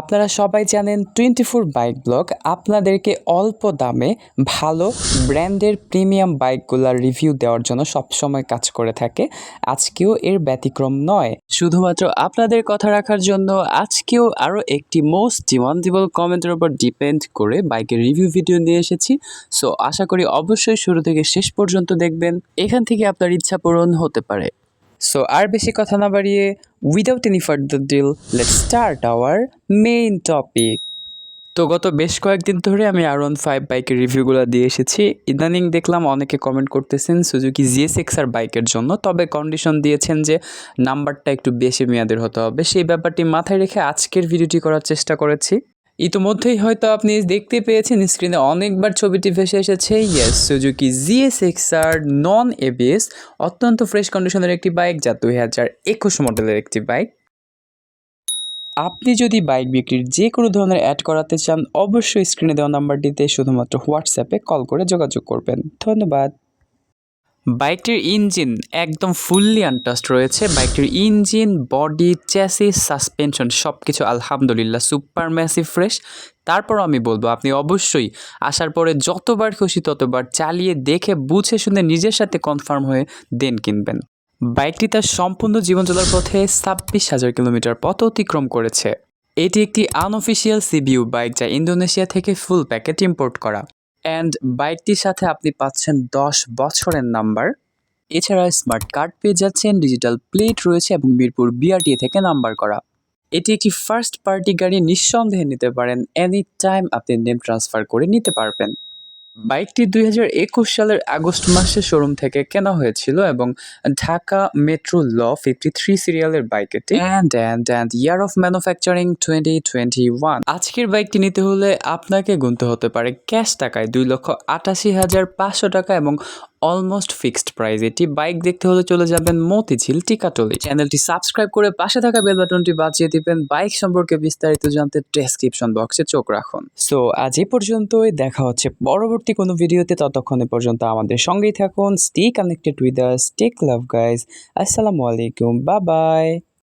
আপনারা সবাই জানেন টোয়েন্টি ফোর বাইক ব্লগ। আপনাদেরকে অল্প দামে ভালো ব্র্যান্ডের প্রিমিয়াম বাইকগুলোর রিভিউ দেওয়ার জন্য সবসময় কাজ করে থাকে। আজকেও এর ব্যতিক্রম নয়। শুধুমাত্র আপনাদের কথা রাখার জন্য আজকেও আরও একটি মোস্ট ডিমান্ডেবল কমেন্টের উপর ডিপেন্ড করে বাইকের রিভিউ ভিডিও নিয়ে এসেছি। সো আশা করি অবশ্যই শুরু থেকে শেষ পর্যন্ত দেখবেন। এখান থেকে আপনার ইচ্ছা পূরণ হতে পারে। সো আর বেশি কথা না বাড়িয়ে without any further delay let start our main topic তো গত বেশ কয়েকদিন ধরে আমি আর ওয়ান ফাইভ বাইকের রিভিউগুলো দিয়ে এসেছি। ইদানিং দেখলাম অনেকে কমেন্ট করতেছেন সুজুকি জিএস এক্সার বাইকের জন্য। তবে কন্ডিশন দিয়েছেন যে নাম্বারটা একটু বেশি মেয়াদের হতে হবে। সেই ব্যাপারটি মাথায় রেখে আজকের ভিডিওটি করার চেষ্টা করেছি। ইতোমধ্যেই হয়তো আপনি দেখতে পেয়েছেন স্ক্রিনে অনেকবার ছবিটি ভেসে এসেছে। Yes Suzuki GS XR non ABS অত্যন্ত ফ্রেশ কন্ডিশনের একটি বাইক যা দুই হাজার একুশ মডেলের একটি বাইক আপনি যদি বাইক বিক্রির যে কোনো ধরনের অ্যাড করাতে চান, অবশ্যই স্ক্রিনে দেওয়া নাম্বারটিতে শুধুমাত্র হোয়াটসঅ্যাপে কল করে যোগাযোগ করবেন। ধন্যবাদ। বাইকটির ইঞ্জিন একদম ফুললি আনটাস্ট রয়েছে। বাইকটির ইঞ্জিন বডি চ্যাসিস সাসপেনশন সব কিছু আলহামদুলিল্লাহ সুপার ম্যাসিভ ফ্রেশ তারপর আমি বলব, আপনি অবশ্যই আসার পরে যতবার খুশি ততবার চালিয়ে দেখে, বুঝে শুনে নিজের সাথে কনফার্ম হয়ে দেন কিনবেন। বাইকটি তার সম্পূর্ণ জীবন চলার পথে ছাব্বিশ হাজার কিলোমিটার পথ অতিক্রম করেছে। এটি একটি আনঅফিসিয়াল সিবিউ বাইক যা ইন্দোনেশিয়া থেকে ফুল প্যাকেট ইম্পোর্ট করা। অ্যান্ড বাইকটির সাথে আপনি পাচ্ছেন দশ বছরের নাম্বার। এছাড়া স্মার্ট কার্ড পেয়ে যাচ্ছেন ডিজিটাল প্লেট রয়েছে এবং মিরপুর বিআরটিএ থেকে নাম্বার করা। এটি একটি ফার্স্ট পার্টি গাড়ি, নিঃসন্দেহে নিতে পারেন এনি টাইম আপনি নেম ট্রান্সফার করে নিতে পারবেন। বাইকটি দুই হাজার একুশ সালের আগস্ট মাসে শোরুম থেকে কেনা হয়েছিল এবং ঢাকা মেট্রো ল ফিফটি থ্রি সিরিয়ালের বাইক এটি and and and year of manufacturing twenty twenty one আজকের বাইকটি নিতে হলে আপনাকে গুনতে হতে পারে ক্যাশ টাকায় দুই লক্ষ আটাশি হাজার পাঁচশো টাকা এবং অলমোস্ট ফিক্সড প্রাইস এটি বাইক দেখতে হলে চলে যাবেন মতিঝিল টিকাটলি। চ্যানেলটি সাবস্ক্রাইব করে পাশে থাকা বেল বাটনটি বাজিয়ে দিবেন। বাইক সম্পর্কে বিস্তারিত জানতে ডেসক্রিপশন বক্সে চোখ রাখুন। সো আজ এ পর্যন্তই। দেখা হচ্ছে পরবর্তী কোনো ভিডিওতে। ততক্ষণে পর্যন্ত আমাদের সঙ্গেই থাকুন। Stay connected with us tech love guys আসসালামু আলাইকুম। বা বাই